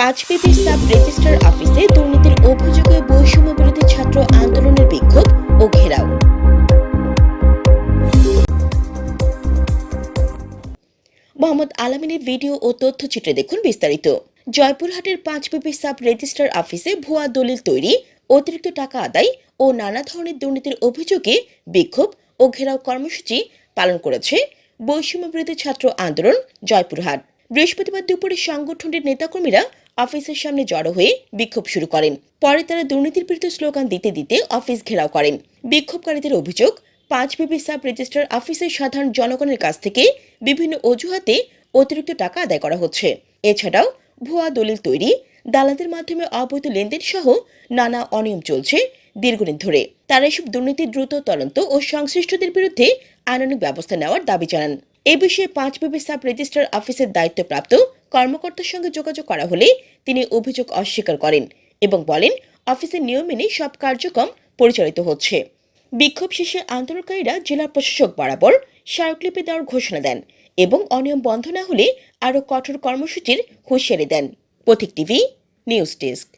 পাঁচবিবির sub registrar অফিসে দুর্নীতির অভিযোগে বৈষম্য বিরোধী ছাত্র আন্দোলনের বিক্ষোভ ও ঘেরাও। মোহাম্মদ আলামিনের ভিডিও ও তথ্যচিত্রে দেখুন বিস্তারিত। জয়পুরহাটের পাঁচবিবি সাব রেজিস্ট্রার অফিসে ভুয়া দলিল তৈরি, অতিরিক্ত টাকা আদায় ও নানা ধরনের দুর্নীতির অভিযোগে বিক্ষোভ ও ঘেরাও কর্মসূচি পালন করেছে বৈষম্য বিরোধী ছাত্র আন্দোলন জয়পুরহাট। বৃহস্পতিবার দুপুরে সংগঠনটির নেতাকর্মীরা অফিসের সামনে জড়ো হয়ে বিক্ষোভ শুরু করেন। পরে তারা দুর্নীতির বিরুদ্ধে স্লোগান দিতে দিতে অফিস ঘেরাও করেন। বিক্ষোভকারীদের অভিযোগ, পাঁচ বিবি সাব রেজিস্ট্রার অফিসের সাধারণ জনগণের কাছ থেকে বিভিন্ন অজুহাতে অতিরিক্ত টাকা আদায় করা হচ্ছে। এছাড়াও ভুয়া দলিল তৈরি, দালালদের মাধ্যমে অবৈধ লেনদেন সহ নানা অনিয়ম চলছে দীর্ঘদিন ধরে। তারা এসব দুর্নীতি দ্রুত তদন্ত ও সংশ্লিষ্টদের বিরুদ্ধে আইনানুগ ব্যবস্থা নেওয়ার দাবি জানান। এ বিষয়ে পাঁচ বিবি সাব রেজিস্ট্রার অফিসের দায়িত্বপ্রাপ্ত কর্মকর্তার সঙ্গে যোগাযোগ করা হলে তিনি অভিযোগ অস্বীকার করেন এবং বলেন, অফিসের নিয়ম মেনে সব কার্যক্রম পরিচালিত হচ্ছে। বিক্ষোভ শেষে আন্দোলনকারীরা জেলা প্রশাসক বরাবর স্মারকলিপি দেওয়ার ঘোষণা দেন এবং অনিয়ম বন্ধ না হলে আরও কঠোর কর্মসূচির হুঁশিয়ারি দেন। পথিক টিভি, নিউজ ডেস্ক।